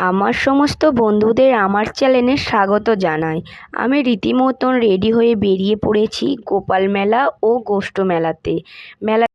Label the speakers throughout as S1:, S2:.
S1: আমার সমস্ত বন্ধুদের আমার চ্যানেলে স্বাগত জানাই। আমি রীতিমতন রেডি হয়ে বেরিয়ে পড়েছি গোপাল মেলা ও গোষ্ঠ মেলাতে। মেলা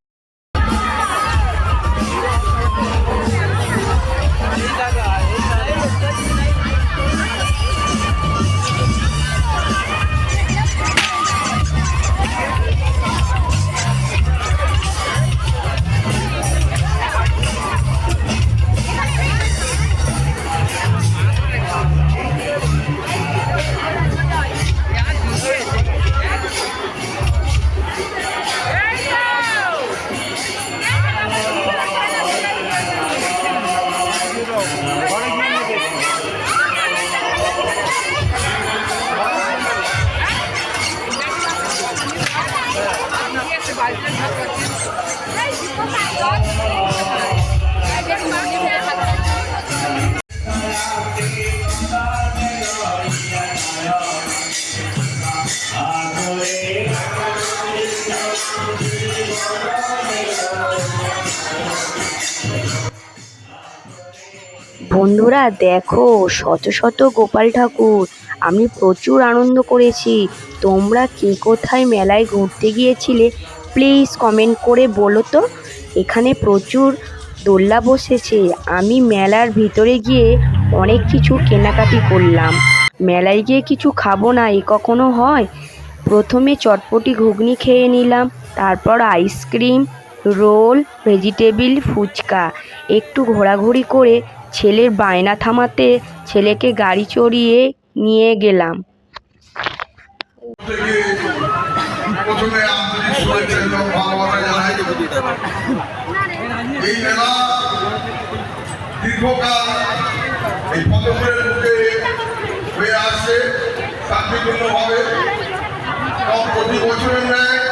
S1: বন্ধুরা, দেখো, শত শত গোপাল ঠাকুর। আমি প্রচুর আনন্দ করেছি। তোমরা কে কোথায় মেলায় ঘুরতে গিয়েছিলে প্লিজ কমেন্ট করে বলো তো। এখানে প্রচুর দোল্লা বসেছে। আমি মেলার ভিতরে গিয়ে অনেক কিছু কেনাকাটি করলাম। মেলায় গিয়ে কিছু খাব না, এ কখনো হয়? প্রথমে চটপটি ঘুগনি খেয়ে নিলাম, তারপর আইসক্রিম, রোল, ভেজিটেবিল, ফুচকা। একটু ঘোরাঘুরি করে ছেলের বায়না থামাতে ছেলেকে গাড়ি চড়িয়ে নিয়ে গেলাম।
S2: প্রথমে আন্তরিক শুভেচ্ছা এবং এই মেলা দীর্ঘকাল এই পদপুরের মুখে হয়ে আসছে, শান্তিপূর্ণভাবে। প্রতি বছরের ন্যায়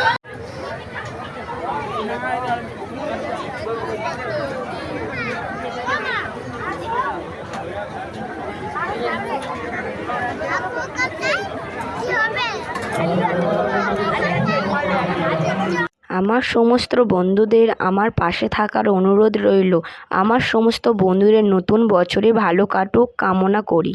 S1: আমার সমস্ত বন্ধুদের আমার পাশে থাকার অনুরোধ রইল। আমার সমস্ত বন্ধুদের নতুন বছরে ভালো কাটুক, কামনা করি।